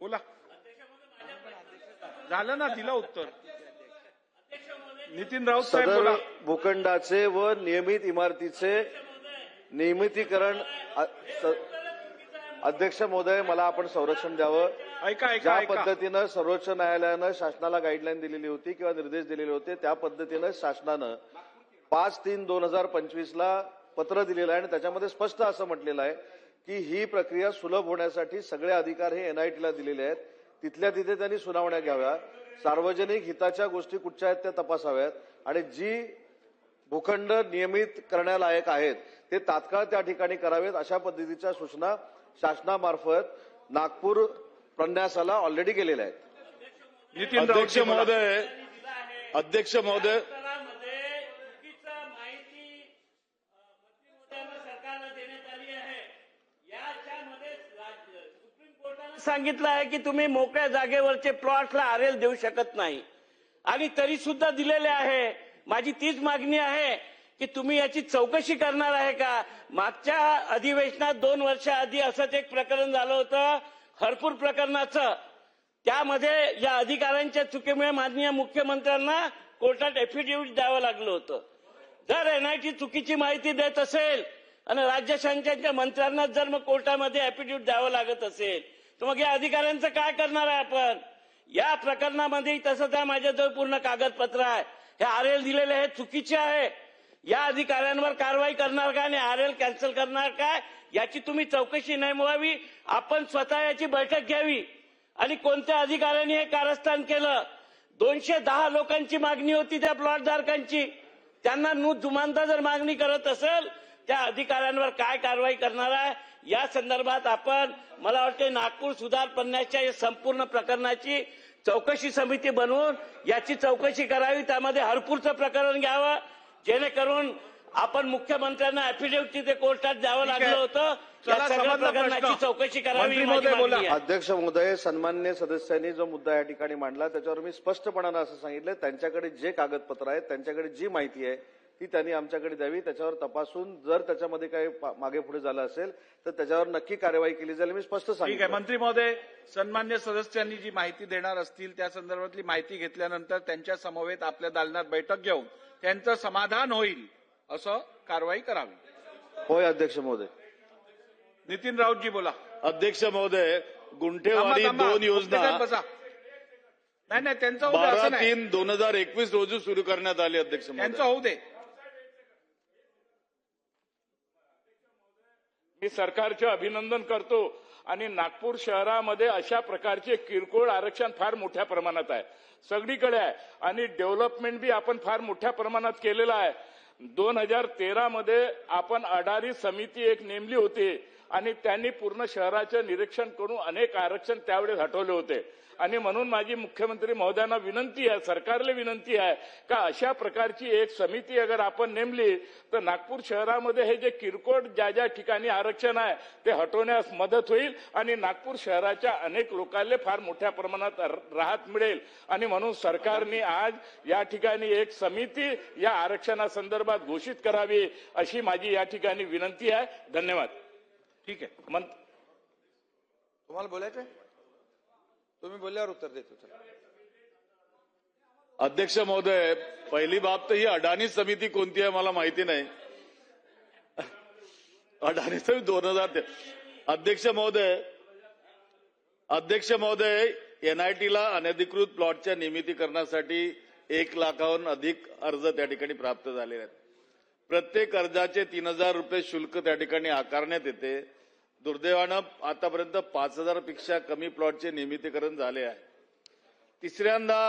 बोला. झालं ना दिलं उत्तर. नितीन राऊत साहेब सदर बोला. भूखंडाचे व नियमित इमारतीचे नियमितीकरण अध्यक्ष महोदय मला आपण संरक्षण द्यावं. ऐका ज्या पद्धतीनं सर्वोच्च न्यायालयानं शासनाला गाईडलाईन दिलेली होती किंवा निर्देश दिलेले होते त्या पद्धतीनं शासनानं पाच तीन दोन हजार पंचवीसला पत्र दिलेलं आहे आणि त्याच्यामध्ये स्पष्ट असं म्हटलेलं आहे की ही प्रक्रिया सुलभ होण्यासाठी सगळे अधिकार हे एनआयटीला दिलेले आहेत. तिथल्या तिथे त्यांनी सुनावण्या घ्याव्या. सार्वजनिक हिताच्या गोष्टी कुठच्या आहेत त्या तपासाव्यात. आणि जी भूखंड नियमित करण्यालायक आहेत ते तात्काळ त्या ठिकाणी करावेत अशा पद्धतीच्या सूचना शासनामार्फत नागपूर प्रन्यासाला ऑलरेडी गेलेल्या आहेत. नितीन अध्यक्ष महोदय अध्यक्ष महोदय पत्रामध्ये चुकीचं माहिती अ, मंत्री महोदयांना सरकारला देण्यात आली आहे याच्यामध्ये राज्य- सुप्रीम कोर्टानं सांगितलं आहे की तुम्ही मोकळ्या जागेवरचे प्लॉटला आरेल देऊ शकत नाही. आणि तरी सुद्धा दिलेले आहे. माझी तीच मागणी आहे की तुम्ही याची चौकशी करणार आहे का? मागच्या अधिवेशनात दोन वर्षाआधी असंच एक प्रकरण झालं होतं हरपूर प्रकरणाचं. त्यामध्ये या अधिकाऱ्यांच्या चुकीमुळे माननीय मुख्यमंत्र्यांना कोर्टात एफिडेव्हिट द्यावं लागलं होतं. जर एनआयटी चुकीची माहिती देत असेल आणि राज्य शासनाच्या मंत्र्यांना जर मग कोर्टामध्ये एफिडेव्हिट द्यावं लागत असेल तर मग या अधिकाऱ्यांचं काय करणार आहे आपण? या प्रकरणामध्ये तसं त्या माझ्याजवळ पूर्ण कागदपत्र आहे. हे आर एल दिलेले हे चुकीचे आहे. या अधिकाऱ्यांवर कारवाई करणार का आणि आर एल कॅन्सल करणार काय याची तुम्ही चौकशी नेमवावी आपण स्वतः याची बैठक घ्यावी. आणि कोणत्या अधिकाऱ्यांनी हे कारस्थान केलं? दोनशे दहा लोकांची मागणी होती त्या प्लॉट धारकांची त्यांना नू जुमानता जर मागणी करत असेल त्या अधिकाऱ्यांवर काय कारवाई करणार आहे या संदर्भात आपण मला वाटते नागपूर सुधार पन्नासच्या या संपूर्ण प्रकरणाची चौकशी समिती बनवून याची चौकशी करावी त्यामध्ये हरपूरचं प्रकरण घ्यावं जेणेकरून आपण मुख्यमंत्र्यांना अॅफिडेव्हिट तिथे कोर्टात द्यावं. लागलं होतं प्रकरणाची. चौकशी करावी. अध्यक्ष महोदय सन्मान्य सदस्यांनी जो मुद्दा या ठिकाणी मांडला त्याच्यावर मी स्पष्टपणानं असं सांगितलं त्यांच्याकडे जे कागदपत्र आहेत त्यांच्याकडे जी माहिती आहे ती त्यांनी आमच्याकडे द्यावी त्याच्यावर तपासून जर त्याच्यामध्ये काही मागे पुढे झालं असेल तर त्याच्यावर नक्की कार्यवाही केली जाईल मी स्पष्ट ठीक आहे. सांगितलं. मंत्री महोदय सन्मान्य सदस्यांनी जी माहिती देणार असतील त्या संदर्भातली माहिती घेतल्यानंतर त्यांच्या समवेत आपल्या दालनात बैठक घेऊन त्यांचं समाधान होईल असं कारवाई करावी. होय अध्यक्ष महोदय. नितीन राऊतजी बोला. अध्यक्ष महोदय थांबा. दोन योजना. नाही नाही त्यांचं तीन दोन हजार एकवीस रोजी सुरू करण्यात आली अध्यक्ष त्यांचं महोदय होऊ दे. मी सरकारचे अभिनंदन करतो आणि नागपूर शहरामध्ये अशा प्रकारचे किरकोळ आरक्षण फार मोठ्या प्रमाणात आहे. सगळीकडे आहे. आणि डेव्हलपमेंट बी आपण फार मोठ्या प्रमाणात केलेलं आहे. दोन हजार तेरामध्ये आपण अडारी समिती एक नेमली होती. आणि त्यांनी पूर्ण शहराचं निरीक्षण करून अनेक आरक्षण त्यावेळेस हटवले होते. आणि म्हणून माझी मुख्यमंत्री महोदयांना विनंती आहे सरकारला विनंती आहे का अशा प्रकारची एक समिती अगर आपण नेमली तर नागपूर शहरामध्ये हे जे किरकोळ ज्या ज्या ठिकाणी आरक्षण आहे ते हटवण्यास मदत होईल आणि नागपूर शहराच्या अनेक लोकांना फार मोठ्या प्रमाणात र- राहत मिळेल. आणि म्हणून सरकारने आज या ठिकाणी एक समिती या आरक्षणासंदर्भात घोषित करावी अशी माझी या ठिकाणी विनंती आहे. धन्यवाद. ठीक आहे मंत. तुम्हाला बोलायचंय? तुम्ही बोलल्यावर उत्तर देतो अध्यक्ष महोदय पहिली बाब तर ही अडाणी समिती कोणती आहे मला माहिती नाही. अडाणी समिती दोन हजार अध्यक्ष महोदय अध्यक्ष महोदय एनआयटीला अनधिकृत प्लॉटच्या नियमितीकरणासाठी एक लाखाहून अधिक अर्ज त्या ठिकाणी प्राप्त झालेले आहेत. प्रत्येक अर्जाचे तीन हजार रुपये शुल्क त्या ठिकाणी आकारण्यात येते. दुर्दैवानं आतापर्यंत पाच हजारपेक्षा कमी प्लॉटचे नियमितीकरण झाले आहे. तिसऱ्यांदा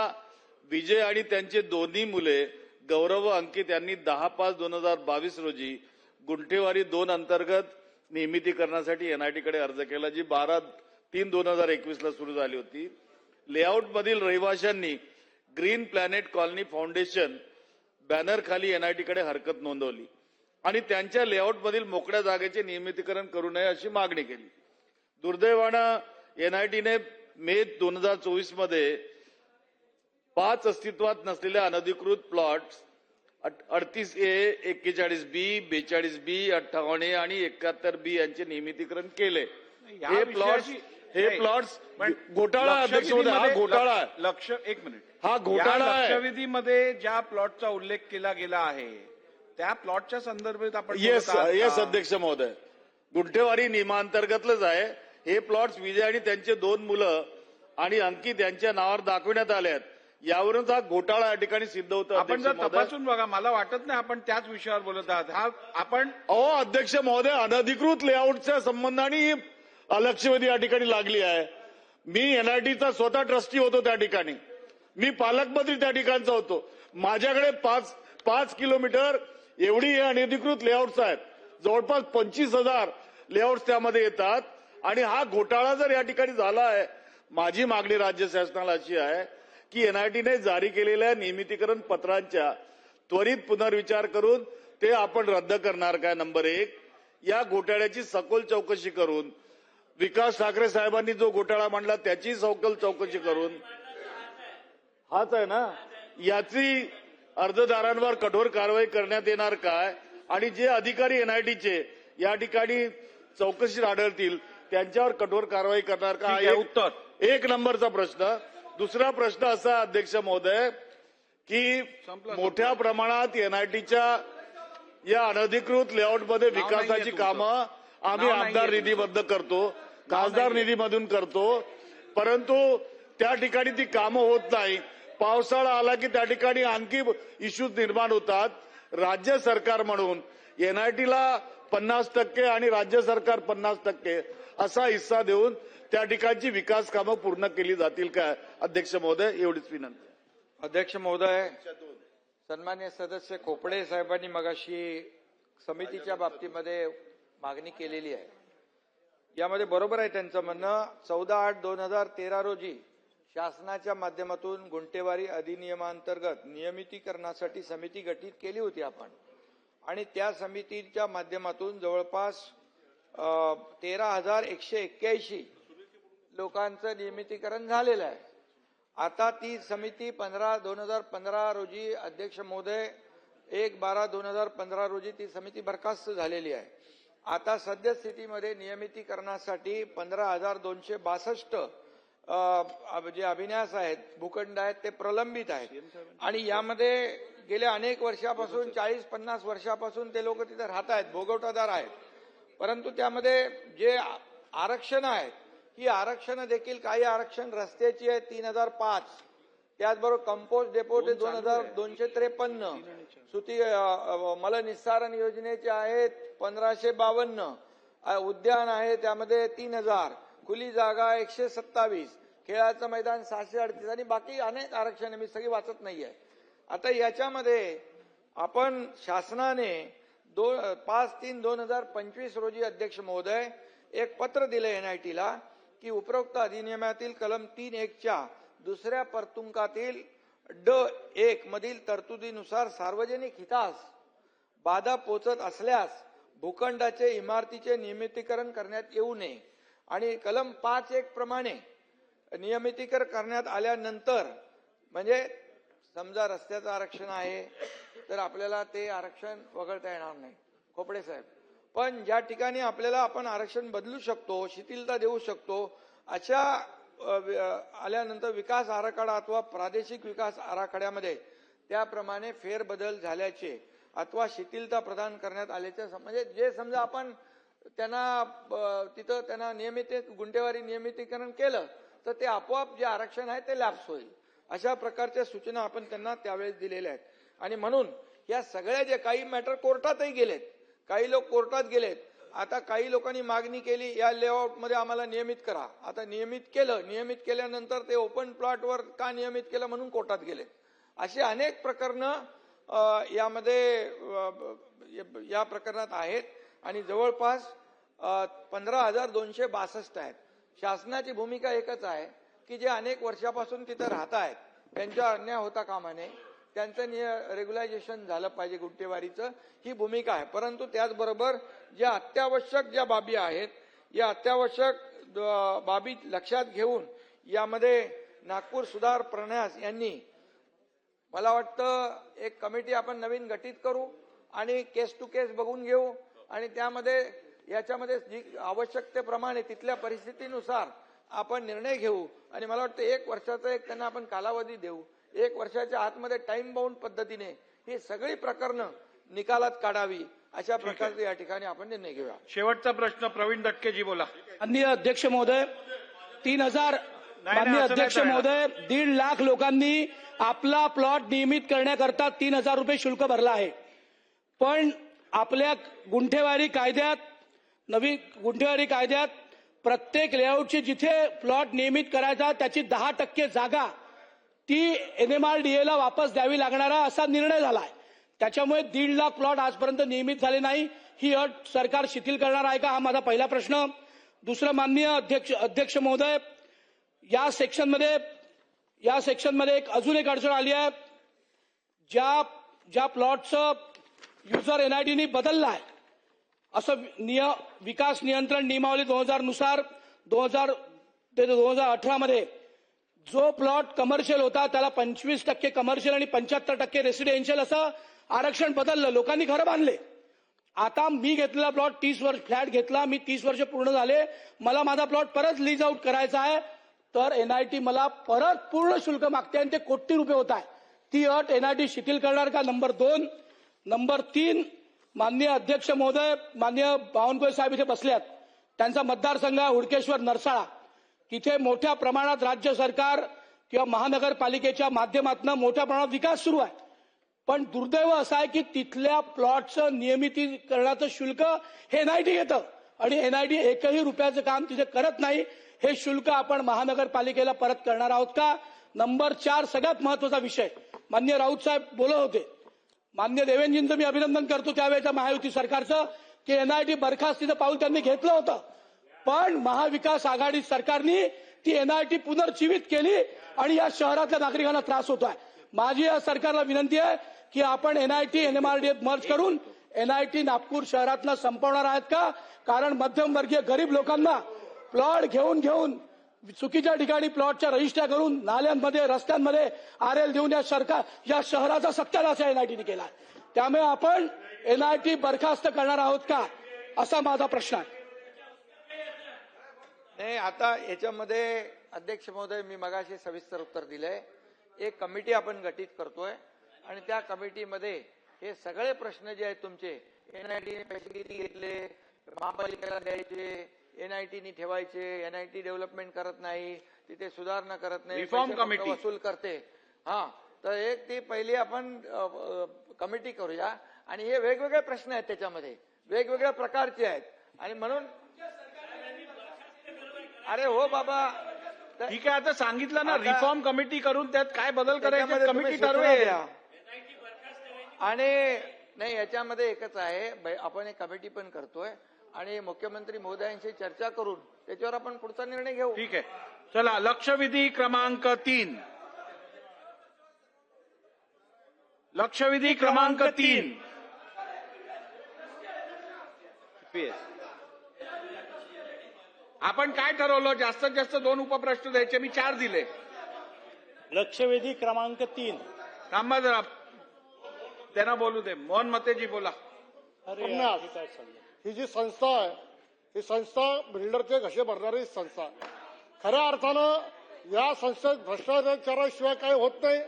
विजय आणि त्यांचे दोन्ही मुले गौरव व अंकित यांनी दहा पाच दोन हजार बावीस रोजी गुंठेवारी दोन अंतर्गत नियमितीकरणासाठी एनआयटीकडे अर्ज केला जी बारा तीन दोन हजार एकवीसला सुरू झाली होती. लेआउटमधील रहिवाशांनी ग्रीन प्लॅनेट कॉलनी फाउंडेशन बॅनरखाली एनआयटीकडे हरकत नोंदवली. आणि त्यांच्या लेआउट मधील मोकळ्या जागेचे नियमितीकरण करू नये अशी मागणी केली. दुर्दैवानं एनआयटीने मे दोन हजार चोवीसमध्ये पाच अस्तित्वात नसलेल्या अनधिकृत प्लॉट अडतीस ए एक्केचाळीस बी बेचाळीस बी अठ्ठावन्न ए आणि एकाहत्तर बी यांचे नियमितीकरण केले. हे प्लॉट हे प्लॉट्स पण घोटाळा हा घोटाळा लक्ष एक मिनिट. हा घोटाळा. लक्षवेधीमध्ये ज्या प्लॉटचा उल्लेख केला गेला आहे त्या प्लॉटच्या संदर्भात आपण येस येस? अध्यक्ष महोदय. गुंठेवारी नियमांतर्गतलंच आहे. हे प्लॉट्स विजय आणि त्यांचे दोन मुलं आणि अंकित यांच्या नावावर दाखवण्यात आले आहेत. यावरूनच हा घोटाळा या ठिकाणी सिद्ध होतो आपण जर. तपासून बघा मला वाटत नाही आपण त्याच विषयावर बोलत आहात. हा आपण अहो अध्यक्ष महोदय अनधिकृत लेआउटच्या संबंधाने लक्षवेधी या ठिकाणी लागली आहे. मी एनआयटीचा स्वतः ट्रस्टी होतो त्या ठिकाणी. मी पालकमंत्री त्या ठिकाणचा होतो. माझ्याकडे पाच पाच किलोमीटर एवढी हे अनधिकृत लेआउट्स आहेत. जवळपास पंचवीस हजार लेआउट्स त्यामध्ये येतात. आणि हा घोटाळा जर या ठिकाणी झाला आहे माझी मागणी राज्य शासनाला अशी आहे की एनआयटीने जारी केलेल्या नियमितीकरण पत्रांच्या त्वरित पुनर्विचार करून ते आपण रद्द करणार काय? नंबर एक. या घोटाळ्याची सखोल चौकशी करून विकास ठाकरे साहेबांनी जो घोटाळा मांडला त्याची सखोल चौकशी करून. हाच आहे ना? याची अर्जदारांवर कठोर कारवाई करण्यात येणार काय? आणि जे अधिकारी एनआयटीचे या ठिकाणी चौकशीत आढळतील त्यांच्यावर कठोर कारवाई करणार का? हा उत्तर. एक नंबरचा प्रश्न. दुसरा प्रश्न असा अध्यक्ष महोदय की मोठ्या प्रमाणात एनआयटीच्या या अनधिकृत लेआउटमध्ये विकासाची. कामं आम्ही आमदार निधीबद्ध करतो खासदार निधीमधून करतो. परंतु त्या ठिकाणी ती कामं होत नाही. पावसाळा आला की त्या ठिकाणी आणखी इश्यूज निर्माण होतात. राज्य सरकार म्हणून एनआयटीला पन्नास टक्के आणि राज्य सरकार पन्नास टक्के असा हिस्सा देऊन त्या ठिकाणची विकास कामं पूर्ण केली जातील काय अध्यक्ष महोदय एवढीच विनंती. अध्यक्ष महोदय सन्मान्य सदस्य खोपडे साहेबांनी मगाशी समितीच्या बाबतीमध्ये मागणी केलेली आहे. यामध्ये बरोबर आहे त्यांचं म्हणणं. चौदा आठ दोन हजार तेरा रोजी शासनाच्या माध्यमातून गुंटेवारी अधिनियमांतर्गत नियमितीकरणासाठी समिती गठीत केली होती आपण. आणि त्या समितीच्या माध्यमातून जवळपास तेरा हजार एकशे एक्क्याऐंशी लोकांचं नियमितीकरण झालेलं आहे. आता ती समिती पंधरा दोन हजार पंधरा रोजी अध्यक्ष महोदय एक बारा दोन हजार पंधरा रोजी ती समिती बरखास्त झालेली आहे. आता सद्यस्थितीमध्ये नियमितीकरणासाठी पंधरा हजार दोनशे बासष्ट जे अभिन्यास आहेत भूखंड आहेत ते प्रलंबित आहेत. आणि यामध्ये गेल्या अनेक वर्षापासून चाळीस पन्नास वर्षापासून ते लोक तिथे राहत आहेत भोगवटादार आहेत. परंतु त्यामध्ये जे आरक्षण आहेत ही आरक्षण देखील काही आरक्षण रस्त्याची आहे तीन हजार पाच. त्याचबरोबर कंपोस्ट डेपो ते दोन हजार दोनशे त्रेपन्न. सुती मलनिस्सारण योजनेचे आहेत पंधराशे बावन्न. उद्यान आहे त्यामध्ये तीन हजार. खुली जागा एकशे सत्तावीस. खेळाचं मैदान सहाशे अडतीस आणि बाकी अनेक आरक्षण मी सगळी वाचत नाहीये. आता याच्यामध्ये आपण शासनाने दो पाच तीन दोन हजार पंचवीस रोजी अध्यक्ष महोदय एक पत्र दिलं एनआयटीला की उपरोक्त अधिनियमातील कलम तीन एकच्या दुसऱ्या परतुंकातील ड एक मधील तरतुदीनुसार सार्वजनिक हितास बाधा पोचत असल्यास भूखंडाचे इमारतीचे नियमितीकरण करण्यात येऊ नये. आणि कलम पाच एक प्रमाणे नियमितीकरण करण्यात आल्यानंतर म्हणजे समजा रस्त्याचं आरक्षण आहे तर आपल्याला ते आरक्षण वगळता येणार नाही. खोपडे साहेब. पण ज्या ठिकाणी आपल्याला आपण आरक्षण बदलू शकतो शिथिलता देऊ शकतो अशा आल्यानंतर विकास आराखडा अथवा प्रादेशिक विकास आराखड्यामध्ये त्याप्रमाणे फेरबदल झाल्याचे अथवा शिथिलता प्रदान करण्यात आल्याचे म्हणजे जे समजा आपण त्यांना तिथं त्यांना नियमित गुंडेवारी नियमितीकरण केलं तर ते आपोआप जे आरक्षण आहे ते लॅप्स होईल. अशा प्रकारच्या सूचना आपण त्यांना त्यावेळेस दिलेल्या आहेत. आणि म्हणून या सगळ्या जे काही मॅटर कोर्टातही गेलेत काही लोक कोर्टात गेलेत आता काही लोकांनी मागणी केली या लेआउटमध्ये आम्हाला नियमित करा. आता नियमित केलं नियमित केल्यानंतर ते ओपन प्लॉटवर का नियमित केलं म्हणून कोर्टात गेले अशी अनेक प्रकरणं यामध्ये या प्रकरणात आहेत. आणि जवळपास पंधरा हजार दोनशे बासष्ट आहेत. शासनाची भूमिका एकच आहे की जे अनेक वर्षापासून तिथं राहत आहेत त्यांच्या अन्याय होता कामा नये त्यांचं रेग्युलायझेशन झालं पाहिजे गुंटेवारीचं ही भूमिका आहे. परंतु त्याचबरोबर ज्या अत्यावश्यक ज्या बाबी आहेत या अत्यावश्यक बाबी लक्षात घेऊन यामध्ये नागपूर सुधार प्रण्यास यांनी मला वाटतं एक कमिटी आपण नवीन गठीत करू आणि केस टू केस बघून घेऊ. आणि त्यामध्ये याच्यामध्ये जी आवश्यकतेप्रमाणे तिथल्या परिस्थितीनुसार आपण निर्णय घेऊ. आणि मला वाटतं एक वर्षाचा एक त्यांना आपण कालावधी देऊ. एक वर्षाच्या आतमध्ये टाइम बाउंड पद्धतीने ही सगळी प्रकरणं निकालात काढावी अशा प्रकारचे या ठिकाणी आपण निर्णय घेऊया. शेवटचा प्रश्न प्रवीण दटकेजी बोला. माननीय अध्यक्ष महोदय तीन हजार नाही, माननीय अध्यक्ष. महोदय दीड लाख लोकांनी आपला प्लॉट नियमित करण्याकरता तीन हजार रुपये शुल्क भरला आहे. पण आपल्या गुंठेवारी कायद्यात नवी गुंठेवारी कायद्यात प्रत्येक लेआउटची जिथे प्लॉट नियमित करायचा त्याची दहा टक्के जागा ती एन एम आर डी एला वापस द्यावी लागणारा असा निर्णय झाला आहे त्याच्यामुळे दीड लाख प्लॉट आजपर्यंत नियमित झाले नाही. ही अट सरकार शिथिल करणार आहे का हा माझा पहिला प्रश्न. दुसरं माननीय अध्यक्ष अध्यक्ष महोदय या सेक्शनमध्ये या सेक्शनमध्ये एक अजून एक अडचण आली आहे. ज्या ज्या प्लॉटचं युजर एनआयडीनी बदलला आहे असं निय विकास नियंत्रण नियमावली दोन हजारनुसार दोन हजार ते दोन हजार अठरामध्ये जो प्लॉट कमर्शियल होता त्याला पंचवीस टक्के कमर्शियल आणि पंच्याहत्तर टक्के रेसिडेन्शियल असं आरक्षण बदललं. लोकांनी घरं बांधले. आता मी घेतलेला प्लॉट तीस वर्ष फ्लॅट घेतला मी तीस वर्ष पूर्ण झाले. मला माझा प्लॉट परत लीज आउट करायचा आहे. तर एनआयटी मला परत पूर्ण शुल्क मागते आणि ते कोटी रुपये होत आहे. ती अट एनआयटी शिथिल करणार का? नंबर दोन. नंबर तीन माननीय अध्यक्ष महोदय माननीय बावनकुळे साहेब इथे बसल्यात. त्यांचा मतदारसंघ आहे हुडकेश्वर नरसाळा. तिथे मोठ्या प्रमाणात राज्य सरकार किंवा महानगरपालिकेच्या माध्यमातून मोठ्या प्रमाणात विकास सुरू आहे. पण दुर्दैव असं आहे की तिथल्या प्लॉटचं नियमितीकरणाचं शुल्क हे एनआयटी घेतं. आणि एनआयडी एकही रुपयाचं काम तिथे करत नाही. हे शुल्क आपण महानगरपालिकेला परत करणार आहोत का? नंबर चार सगळ्यात महत्त्वाचा विषय. मान्य राऊत साहेब बोलत होते. मान्य देवेंद्रजींचं मी अभिनंदन करतो त्यावेळेच्या महायुती सरकारचं की एनआयटी बरखास्तीचं पाऊल त्यांनी घेतलं होतं. पण महाविकास आघाडी सरकारने ती एनआयटी पुनर्जीवित केली आणि या शहरातल्या नागरिकांना त्रास होतोय. माझी या सरकारला विनंती आहे की आपण एनआयटी एनएमआरडीएत मर्ज करून एनआयटी नागपूर शहरातला संपवणार आहेत का? कारण मध्यमवर्गीय गरीब लोकांना प्लॉट घेऊन घेऊन चुकीच्या ठिकाणी प्लॉटच्या रजिस्ट्र्या करून नाल्यांमध्ये रस्त्यांमध्ये आर एल देऊन या सरकार या शहराचा सत्यानाश एनआयटीने केला त्यामुळे आपण एनआयटी बरखास्त करणार आहोत का असा माझा प्रश्न आहे. नाही आता याच्यामध्ये अध्यक्ष महोदय मी मगाशी सविस्तर उत्तर दिलंय. एक कमिटी आपण गठीत करतोय आणि त्या कमिटीमध्ये हे सगळे प्रश्न जे आहेत तुमचे एनआयटीने पैसे किती घेतले महापालिकेला द्यायचे एनआयटीनी ठेवायचे एनआयटी डेव्हलपमेंट करत नाही तिथे सुधारणा करत नाही फक्त committee. वसूल करते. हा तर एक ती पहिली आपण कमिटी करूया. आणि हे वेगवेगळे प्रश्न आहेत त्याच्यामध्ये. वेगवेगळ्या प्रकारचे आहेत. आणि म्हणून अरे हो बाबा ठीक आहे आता सांगितलं ना रिफॉर्म कमिटी करून त्यात काय बदल करायचे कमिटी द्या. आणि नाही याच्यामध्ये एकच आहे आपण एक कमिटी पण करतोय. आणि मुख्यमंत्री महोदयांशी चर्चा करून त्याच्यावर आपण पुढचा निर्णय घेऊ. ठीक आहे. चला लक्षविधी क्रमांक तीन. लक्षविधी क्रमांक तीन. आपण काय ठरवलं? जास्तीत जास्त दोन उपप्रश्न द्यायचे मी चार दिले. लक्षवेधी क्रमांक तीन. थांबा जरा. त्यांना बोलू दे. मोहन मतेजी बोला. अरे पन्नास. यार, हे काय चाललंय? ही जी संस्था आहे ही संस्था बिल्डरचे घसे भरणारी संस्था. आहे. खऱ्या अर्थानं या संस्थेत भ्रष्टाचाराशिवाय काही होत नाही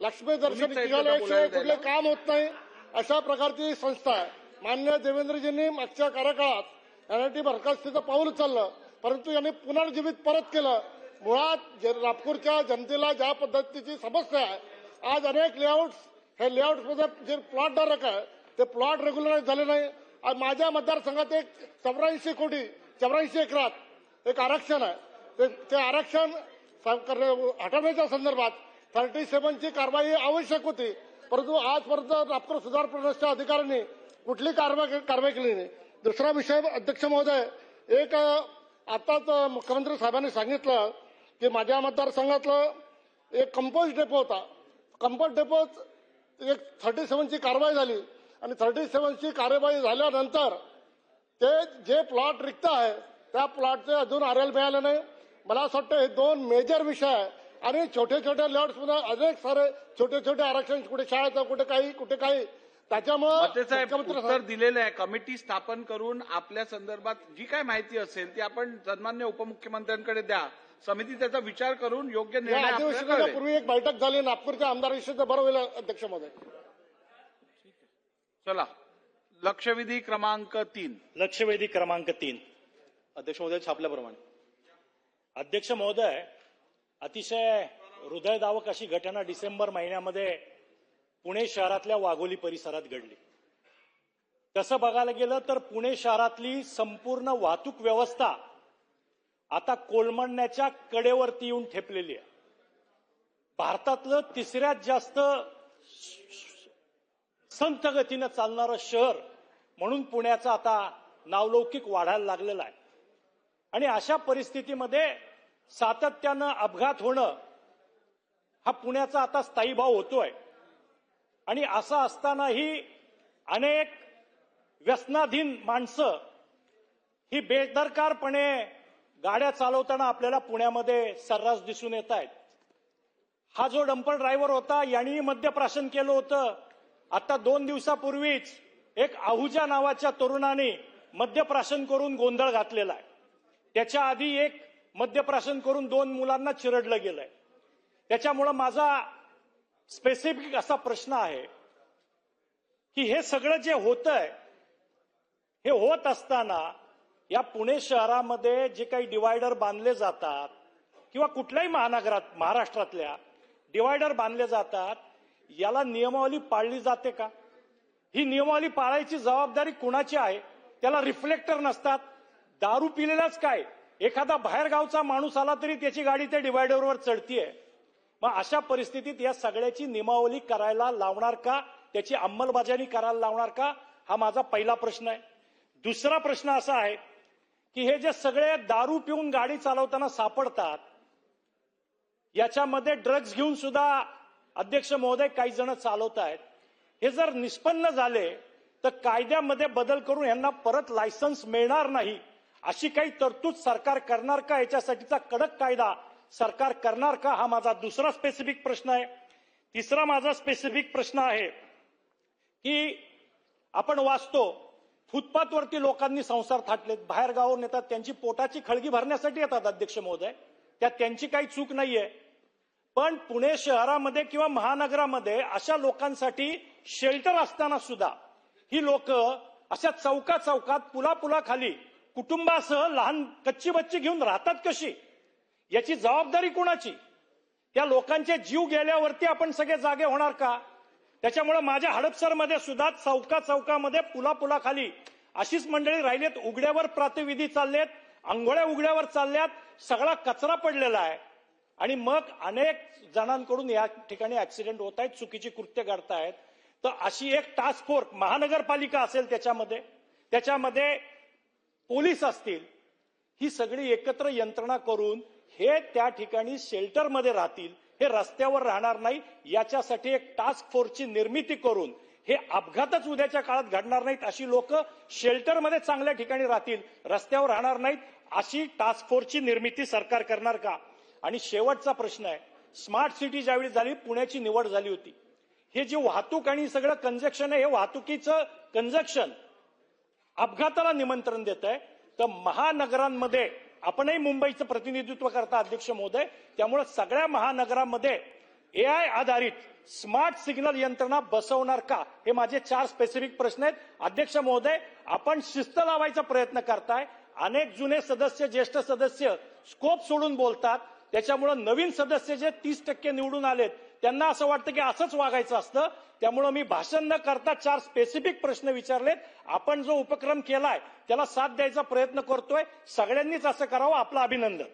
लक्ष्मी दर्शन निघाल्याशिवाय कुठले काम होत नाही अशा प्रकारची ही संस्था आहे. मान्य देवेंद्रजींनी मागच्या कार्यकाळात एनआयटी बरखास्तीचं पाऊल उचललं परंतु यांनी पुनर्जीवित परत केलं. मुळात नागपूरच्या जनतेला ज्या पद्धतीची समस्या आहे आज अनेक लेआउट हे लेआउटमध्ये जे प्लॉट धारक आहे ते प्लॉट रेग्युलराईज झाले नाही. माझ्या मतदारसंघात एक चौऱ्याऐंशी कोटी चौऱ्याऐंशी एकरात एक आरक्षण आहे. ते- ते आरक्षण हटवण्याच्या संदर्भात थर्टी सेव्हनची कारवाई आवश्यक होती. परंतु आजपर्यंत नागपूर सुधार प्रदेशच्या अधिकाऱ्यांनी कुठली कारवाई कारवाई केली नाही. दुसरा विषय अध्यक्ष महोदय एक आताच मुख्यमंत्री साहेबांनी सांगितलं की माझ्या मतदारसंघातलं एक कंपोस्ट डेपो होता. कंपोस्ट डेपोत एक थर्टी सेव्हनची कारवाई झाली. आणि थर्टी सेव्हनची कार्यवाही झाल्यानंतर ते जे प्लॉट रिक्त आहे त्या प्लॉटचे अजून आर एल मिळालं नाही. मला असं वाटतं हे दोन मेजर विषय आहे. आणि छोटे छोटे लेआउट्समध्ये अनेक सारे छोटे छोटे आरक्षण कुठे शाळेचं कुठे काही कुठे काही. त्याच्यामुळं दिलेलं आहे. कमिटी स्थापन करून आपल्या संदर्भात जी काय माहिती असेल ती आपण सन्मान्य उपमुख्यमंत्र्यांकडे द्या. समिती त्याचा विचार करून योग्य निर्णय. पूर्वी एक बैठक झाली नागपूरच्या आमदारांशी तर बरं होईल अध्यक्ष महोदय चला. लक्षवेधी क्रमांक तीन. लक्षवेधी क्रमांक तीन. अध्यक्ष महोदय छापल्याप्रमाणे. अध्यक्ष महोदय अतिशय हृदयदावक अशी घटना डिसेंबर महिन्यामध्ये पुणे शहरातल्या वाघोली परिसरात घडली. तसं बघायला गेलं तर पुणे शहरातली संपूर्ण वाहतूक व्यवस्था आता कोलमडण्याच्या कडेवरती येऊन ठेपलेली आहे. भारतातलं तिसऱ्यात जास्त संथ गतीनं चालणारं शहर म्हणून पुण्याचं आता नावलौकिक वाढायला लागलेलं आहे. आणि अशा परिस्थितीमध्ये सातत्यानं अपघात होणं हा पुण्याचा आता स्थायी भाव होतोय. आणि असं असतानाही अनेक व्यसनाधीन माणसं ही बेदरकारपणे गाड्या चालवताना आपल्याला पुण्यामध्ये सर्रास दिसून येत आहेत. हा जो डंपर ड्रायव्हर होता यांनी मद्यप्राशन केलं होतं. आता दोन दिवसापूर्वीच एक आहुजा नावाच्या तरुणाने मद्यप्राशन करून गोंधळ घातलेला आहे. त्याच्या आधी एक मद्यप्राशन करून दोन मुलांना चिरडलं गेलंय. त्याच्यामुळं माझा स्पेसिफिक असा प्रश्न आहे की हे सगळं जे होतंय हे होत असताना या पुणे शहरामध्ये जे काही डिवायडर बांधले जातात किंवा कुठल्याही महानगरात महाराष्ट्रातल्या डिवायडर बांधले जातात याला नियमावली पाळली जाते का? ही नियमावली पाळायची जबाबदारी कुणाची आहे? त्याला रिफ्लेक्टर नसतात. दारू पिलेलाच काय? एखादा बाहेरगावचा माणूस आला तरी त्याची गाडी त्या डिव्हायडरवर चढतीये. मग अशा परिस्थितीत या सगळ्याची नियमावली करायला लावणार का? त्याची अंमलबजावणी करायला लावणार का? हा माझा पहिला प्रश्न आहे. दुसरा प्रश्न असा आहे की हे जे सगळे दारू पिऊन गाडी चालवताना सापडतात याच्यामध्ये ड्रग्ज घेऊन सुद्धा अध्यक्ष महोदय काही जण चालवत आहेत. हे जर निष्पन्न झाले तर कायद्यामध्ये बदल करून यांना परत लायसन्स मिळणार नाही. अशी काही तरतूद सरकार करणार का? याच्यासाठीचा कडक कायदा सरकार करणार का? हा माझा दुसरा स्पेसिफिक प्रश्न आहे. तिसरा माझा स्पेसिफिक प्रश्न आहे की आपण वाचतो फुटपाथवरती लोकांनी संसार थाटलेत. बाहेर गावून येतात त्यांची पोटाची खळगी भरण्यासाठी येतात अध्यक्ष महोदय. त्यात त्यांची काही चूक नाहीये. पण पुणे शहरामध्ये किंवा महानगरामध्ये अशा लोकांसाठी शेल्टर असताना सुद्धा ही लोक अशा चौका चौकात पुला पुलाखाली कुटुंबासह लहान कच्ची बच्ची घेऊन राहतात कशी? याची जबाबदारी कोणाची? त्या लोकांचे जीव गेल्यावरती आपण सगळे जागे होणार का? त्याच्यामुळे माझ्या हडपसरमध्ये सुद्धा चौका चौकामध्ये पुला पुलाखाली अशीच मंडळी राहिलेत. उघड्यावर प्रातिविधी चाललेत आंघोळ्या उघड्यावर चालल्यात. सगळा कचरा पडलेला आहे. आणि मग अनेक जणांकडून या ठिकाणी ऍक्सिडेंट होत आहेत चुकीची कृत्य करतायत तर अशी एक टास्क फोर्स महानगरपालिका असेल त्याच्यामध्ये त्याच्यामध्ये पोलीस असतील ही सगळी एकत्र यंत्रणा करून हे त्या ठिकाणी शेल्टरमध्ये राहतील हे रस्त्यावर राहणार नाही याच्यासाठी एक टास्क फोर्सची निर्मिती करून हे अपघातच उद्याच्या काळात घडणार नाहीत अशी लोक शेल्टरमध्ये चांगल्या ठिकाणी राहतील रस्त्यावर राहणार नाहीत अशी टास्क फोर्सची निर्मिती सरकार करणार का? आणि शेवटचा प्रश्न आहे. स्मार्ट सिटी ज्यावेळी झाली पुण्याची निवड झाली होती. हे जे वाहतूक आणि सगळं कंजक्शन आहे हे वाहतुकीचं कंजक्शन अपघाताला निमंत्रण देत आहे तर महानगरांमध्ये आपणही मुंबईचं प्रतिनिधित्व करता अध्यक्ष महोदय. त्यामुळे सगळ्या महानगरांमध्ये एआय आधारित स्मार्ट सिग्नल यंत्रणा बसवणार का? हे माझे चार स्पेसिफिक प्रश्न आहेत. अध्यक्ष महोदय आपण शिस्त लावायचा प्रयत्न करताय. अनेक जुने सदस्य ज्येष्ठ सदस्य स्कोप सोडून बोलतात. त्याच्यामुळे नवीन सदस्य जे तीस टक्के निवडून आलेत त्यांना असं वाटतं की असंच वागायचं असतं. त्यामुळे मी भाषण न करता चार स्पेसिफिक प्रश्न विचारलेत. आपण जो उपक्रम केलाय त्याला साथ द्यायचा प्रयत्न करतोय. सगळ्यांनीच असं करावं आपलं अभिनंदन.